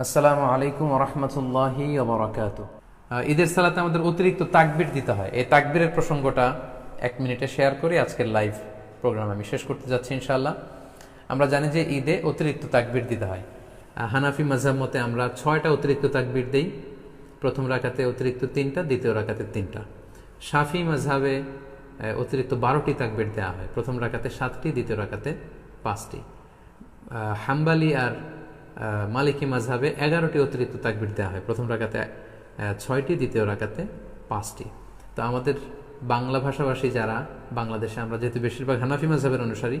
আসসালামু আলাইকুম রহমতুল্লাহি ওবরাকাত ঈদের সালাতে আমাদের অতিরিক্ত তাকবির দিতে হয়। এই তাকবীরের প্রসঙ্গটা এক মিনিটে শেয়ার করে। আজকের লাইভ প্রোগ্রাম আমি শেষ করতে যাচ্ছি ইনশাআল্লাহ। আমরা জানি যে ঈদে অতিরিক্ত তাকবির দিতে হয়। হানাফি মাঝাব মতে আমরা ছয়টা অতিরিক্ত তাকবির দিই। প্রথম রাখাতে অতিরিক্ত তিনটা, দ্বিতীয় রাখাতে তিনটা। শাফি মাঝাবে অতিরিক্ত বারোটি তাকবির দেওয়া হয়। প্রথম রাখাতে সাতটি, দ্বিতীয় রাখাতে পাঁচটি। হাম্বালি আর মালিকি মাঝহাবে এগারোটি অতিরিক্ত তাকবির দেওয়া হয়। প্রথম রাখাতে ছয়টি, দ্বিতীয় রাখাতে পাঁচটি। তো আমাদের বাংলা ভাষাভাষী যারা, বাংলাদেশে আমরা যেহেতু বেশিরভাগ হানাফি মাঝহাবের অনুসারী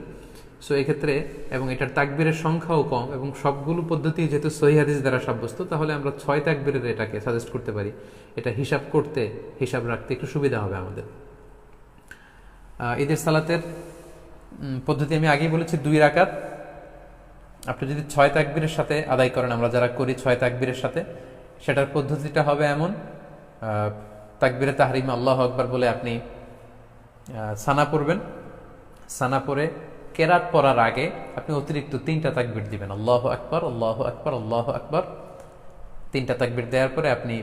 সো এক্ষেত্রে, এবং এটার তাকবীরের সংখ্যাও কম, এবং সবগুলো পদ্ধতি যেহেতু সহি হাদিস দ্বারা সাব্যস্ত, তাহলে আমরা ছয় তাকবীরের এটাকে সাজেস্ট করতে পারি। এটা হিসাব করতে, হিসাব রাখতে একটু সুবিধা হবে আমাদের। ঈদের সালাতের পদ্ধতি আমি আগেই বলেছি, দুই রাকাত আপনি যদি ছয় তাকবীরের সাথে আদায় করেন, আমরা যারা করি ছয় তাকবীরের সাথে, সেটার পদ্ধতিটা হবে এমন তাকবীরে তাহরিম আল্লাহ আকবার বলে আপনি সানা পড়বেন। সানা পরে কেরাত পড়ার আগে আপনি অতিরিক্ত তিনটা তাকবীর দিবেন। আল্লাহ আকবর আল্লাহ আকবর আল্লাহ আকবর। তিনটা তাকবীর দেওয়ার পরে আপনি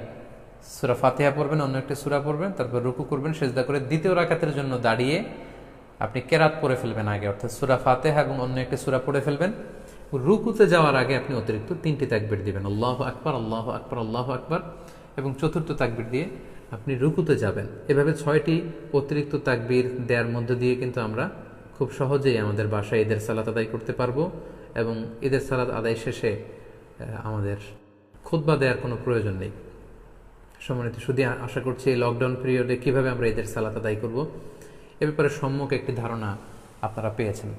সুরা ফাতিহা পড়বেন, অন্য একটা সুরা পড়বেন, তারপর রুকু করবেন, সেজদা করে দ্বিতীয় রাকাতের জন্য দাঁড়িয়ে আপনি কেরাত পড়ে ফেলবেন আগে, অর্থাৎ সুরা ফাতেহা এবং অন্য একটা সুরা পড়ে ফেলবেন। রুকুতে যাওয়ার আগে আপনি অতিরিক্ত তিনটি তাকবির দিবেন। আল্লাহ আকবার আল্লাহ আকবার আল্লাহ আকবার এবং চতুর্থ তাকবির দিয়ে আপনি রুকুতে যাবেন। এভাবে ছয়টি অতিরিক্ত তাকবির দেওয়ার মধ্য দিয়ে কিন্তু আমরা খুব সহজেই আমাদের বাসায় ঈদের সালাত আদায় করতে পারব এবং ঈদের সালাত আদায় শেষে আমাদের খুতবা দেওয়ার কোনো প্রয়োজন নেই। সম্মানিত শুধু আশা করছি এই লকডাউন পিরিয়ডে কীভাবে আমরা ঈদের সালাত আদায় করব? এ ব্যাপারে সম্মুখ একটি ধারণা আপনারা পেয়েছেন।